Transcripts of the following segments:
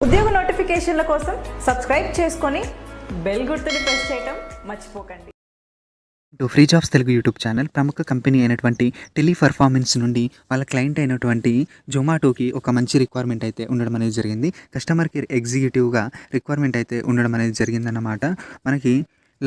ఉద్యోగ నోటిఫికేషన్ల కోసం సబ్స్క్రైబ్ చేసుకొని బెల్ గుర్తుని ప్రెస్ చేయటం మర్చిపోకండి. Two free jobs Telugu YouTube channel ప్రముఖ కంపెనీ అయినటువంటి టెలి పర్ఫార్మెన్స్ నుండి వాళ్ళ క్లయింట్ అయినటువంటి జొమాటోకి ఒక మంచి రిక్వైర్మెంట్ అయితే ఉండడం అనేది జరిగింది. కస్టమర్ కేర్ ఎగ్జిక్యూటివ్గా రిక్వైర్మెంట్ అయితే ఉండడం అనేది జరిగిందన్నమాట. మనకి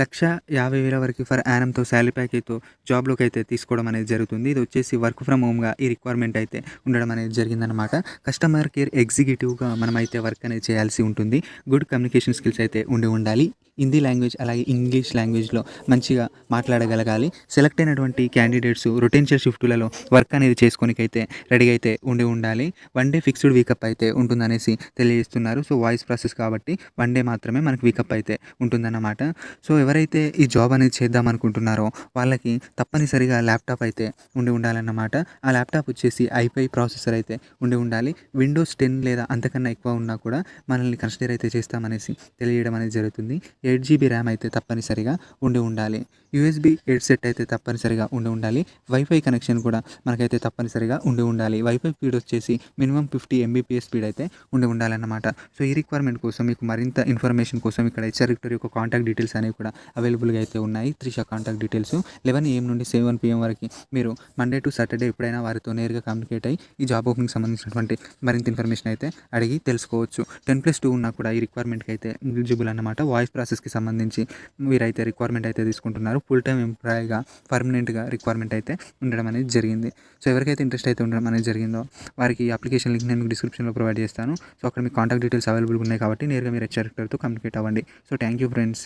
లక్ష యాభై వేల వరకు ఫర్ యానంతో శాలరీ ప్యాకేజ్తో జాబ్లోకి అయితే తీసుకోవడం అనేది జరుగుతుంది. ఇది వచ్చేసి వర్క్ ఫ్రమ్ హోమ్గా ఈ రిక్వైర్మెంట్ అయితే ఉండడం అనేది జరిగిందనమాట కస్టమర్ కేర్ ఎగ్జిక్యూటివ్గా మనం అయితే వర్క్ అనేది చేయాల్సి ఉంటుంది. గుడ్ కమ్యూనికేషన్ స్కిల్స్ అయితే ఉండి ఉండాలి. హిందీ లాంగ్వేజ్ అలాగే ఇంగ్లీష్ లాంగ్వేజ్లో మంచిగా మాట్లాడగలగాలి. సెలెక్ట్ అయినటువంటి క్యాండిడేట్స్ రొటెన్షియల్ షిఫ్టులలో వర్క్ అనేది చేసుకోనికైతే రెడీ అయితే ఉండి ఉండాలి. వన్ డే ఫిక్స్డ్ వీకప్ అయితే ఉంటుందనేసి తెలియజేస్తున్నారు. సో వాయిస్ ప్రాసెస్ కాబట్టి వన్ డే మాత్రమే మనకి వీకప్ అయితే ఉంటుందన్నమాట. సో ఎవరైతే ఈ జాబ్ అనేది చేద్దాం అనుకుంటున్నారో వాళ్ళకి తప్పనిసరిగా ల్యాప్టాప్ అయితే ఉండి ఉండాలన్నమాట. ఆ ల్యాప్టాప్ వచ్చేసి ఐపై ప్రాసెసర్ అయితే ఉండి ఉండాలి. విండోస్ టెన్ లేదా అంతకన్నా ఎక్కువ ఉన్నా కూడా మనల్ని కన్సిడర్ అయితే చేస్తామనేసి తెలియడం అనేది జరుగుతుంది. ఎయిట్ జీబీ ర్యామ్ అయితే తప్పనిసరిగా ఉండి ఉండాలి. యూఎస్బి హెడ్ సెట్ అయితే తప్పనిసరిగా ఉండి ఉండాలి. వైఫై కనెక్షన్ కూడా మనకైతే తప్పనిసరిగా ఉండి ఉండాలి. వైఫై స్పీడ్ వచ్చేసి మినిమం ఫిఫ్టీ ఎంబీపీఎస్ స్పీడ్ అయితే ఉండి ఉండాలన్నమాట. సో ఈ రిక్వైర్మెంట్ కోసం మీకు మరింత ఇన్ఫర్మేషన్ కోసం ఇక్కడ హెచ్ఆర్ విక్టర్ యొక్క కాంటాక్ట్ డీటెయిల్స్ అనేవి కూడా అవైలబుల్గా అయితే ఉన్నాయి. Trisha contact details eleven AM నుండి సెవెన్ పిఎం వరకు మీరు మండే టు సాటర్డే ఎప్పుడైనా వారితో నేరుగా కమ్యూనికేట్ అయ్యి ఈ జాబ్ ఓపెనింగ్ సంబంధించినటువంటి మరింత ఇన్ఫర్మేషన్ అయితే అడిగి తెలుసుకోవచ్చు. టెన్ ప్లస్ టూ ఉన్నా కూడా ఈ రిక్వైర్మెంట్కి అయితే ఎలిజిబుల్ అన్నమాట. వాయిస్ ప్రాసెస్కి సంబంధించి మీరైతే రిక్వైర్మెంట్ అయితే తీసుకుంటున్నారు. ఫుల్ టైం ఎంప్లాయీగా పర్మనెంట్గా రిక్వైర్మెంట్ అయితే ఉండడం అనేది జరిగింది. సో ఎవరికైతే ఇంట్రెస్ట్ అయితే ఉండడం అనేది జరిగిందో వారికి అప్లికేషన్ లింక్ నేను మీకు డిస్క్రిప్షన్లో ప్రొవైడ్ చేస్తాను. సో అక్కడ మీ కాంటాక్ట్ డీటెయిల్స్ అవైలబుల్ ఉన్నాయి కాబట్టి నేరుగా మీరు హెచ్ఆర్ కమ్యూనికేట్ అవ్వండి. So thank you friends